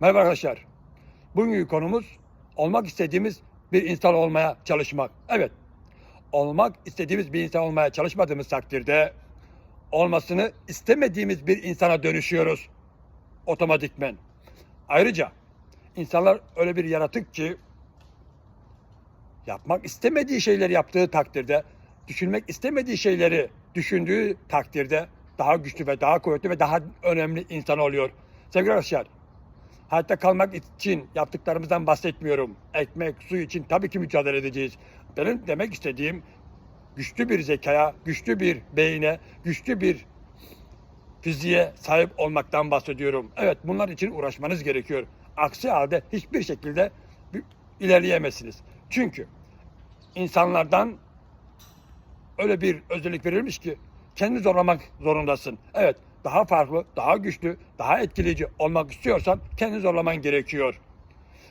Merhaba arkadaşlar. Bugünkü konumuz olmak istediğimiz bir insan olmaya çalışmak. Evet. Olmak istediğimiz bir insan olmaya çalışmadığımız takdirde olmasını istemediğimiz bir insana dönüşüyoruz. Otomatikmen. Ayrıca insanlar öyle bir yaratık ki yapmak istemediği şeyleri yaptığı takdirde, düşünmek istemediği şeyleri düşündüğü takdirde daha güçlü ve daha kuvvetli ve daha önemli insan oluyor. Sevgili arkadaşlar, hayatta kalmak için yaptıklarımızdan bahsetmiyorum. Ekmek, su için tabii ki mücadele edeceğiz. Benim demek istediğim güçlü bir zekaya, güçlü bir beyine, güçlü bir fiziğe sahip olmaktan bahsediyorum. Evet bunlar için uğraşmanız gerekiyor. Aksi halde hiçbir şekilde ilerleyemezsiniz. Çünkü insanlardan öyle bir özellik verilmiş ki kendi zorlamak zorundasın. Evet daha farklı, daha güçlü, daha etkileyici olmak istiyorsan kendi zorlaman gerekiyor.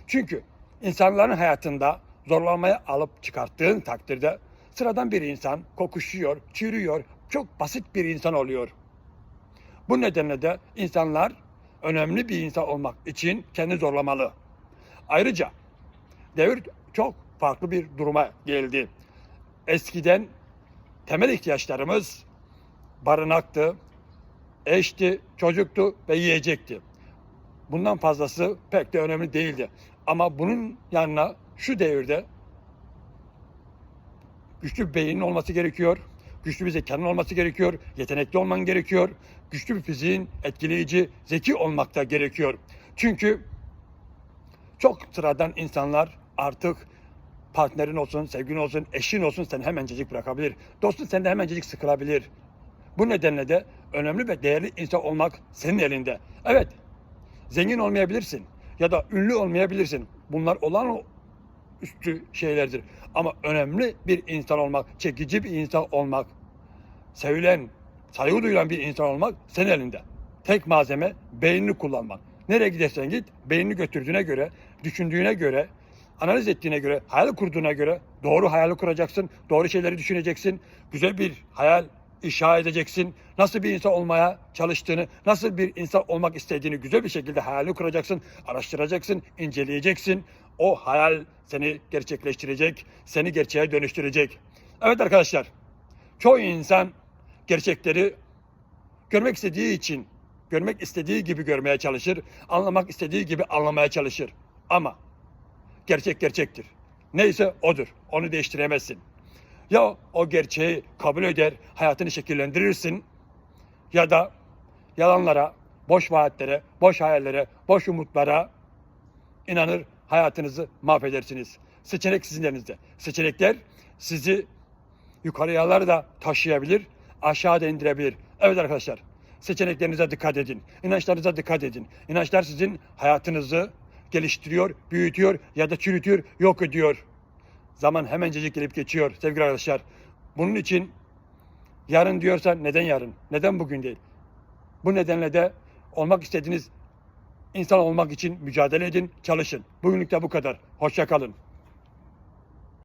Çünkü insanların hayatında zorlanmaya alıp çıkarttığın takdirde sıradan bir insan kokuşuyor, çürüyor, çok basit bir insan oluyor. Bu nedenle de insanlar önemli bir insan olmak için kendi zorlamalı. Ayrıca devir çok farklı bir duruma geldi. Eskiden temel ihtiyaçlarımız barınaktı, eşti, çocuktu ve yiyecekti. Bundan fazlası pek de önemli değildi. Ama bunun yanına şu devirde güçlü bir beynin olması gerekiyor. Güçlü bir zekanın olması gerekiyor. Yetenekli olman gerekiyor. Güçlü bir fiziğin etkileyici, zeki olmak da gerekiyor. Çünkü çok sıradan insanlar artık partnerin olsun, sevgilin olsun, eşin olsun seni hemencecik bırakabilir. Dostun senden hemencecik sıkılabilir. Bu nedenle de önemli ve değerli insan olmak senin elinde. Evet, zengin olmayabilirsin ya da ünlü olmayabilirsin. Bunlar olan üstü şeylerdir. Ama önemli bir insan olmak, çekici bir insan olmak, sevilen, saygı duyulan bir insan olmak senin elinde. Tek malzeme beynini kullanmak. Nereye gidersen git, beynini götürdüğüne göre, düşündüğüne göre, analiz ettiğine göre, hayal kurduğuna göre doğru hayal kuracaksın, doğru şeyleri düşüneceksin, güzel bir hayal inşa edeceksin. Nasıl bir insan olmaya çalıştığını, nasıl bir insan olmak istediğini güzel bir şekilde hayalini kuracaksın, araştıracaksın, inceleyeceksin. O hayal seni gerçekleştirecek, seni gerçeğe dönüştürecek. Evet arkadaşlar, çoğu insan gerçekleri görmek istediği için, görmek istediği gibi görmeye çalışır, anlamak istediği gibi anlamaya çalışır. Ama gerçek gerçektir. Neyse odur. Onu değiştiremezsin. Ya o gerçeği kabul eder, hayatını şekillendirirsin ya da yalanlara, boş vaatlere, boş hayallere, boş umutlara inanır, hayatınızı mahvedersiniz. Seçenek sizin elinizde. Seçenekler sizi yukarıyalar da taşıyabilir, aşağıda indirebilir. Evet arkadaşlar, seçeneklerinize dikkat edin. İnançlarınıza dikkat edin. İnançlar sizin hayatınızı geliştiriyor, büyütüyor ya da çürütüyor, yok ediyor. Zaman hemencecik gelip geçiyor sevgili arkadaşlar. Bunun için yarın diyorsan neden yarın? Neden bugün değil? Bu nedenle de olmak istediğiniz insan olmak için mücadele edin, çalışın. Bugünlük de bu kadar. Hoşça kalın.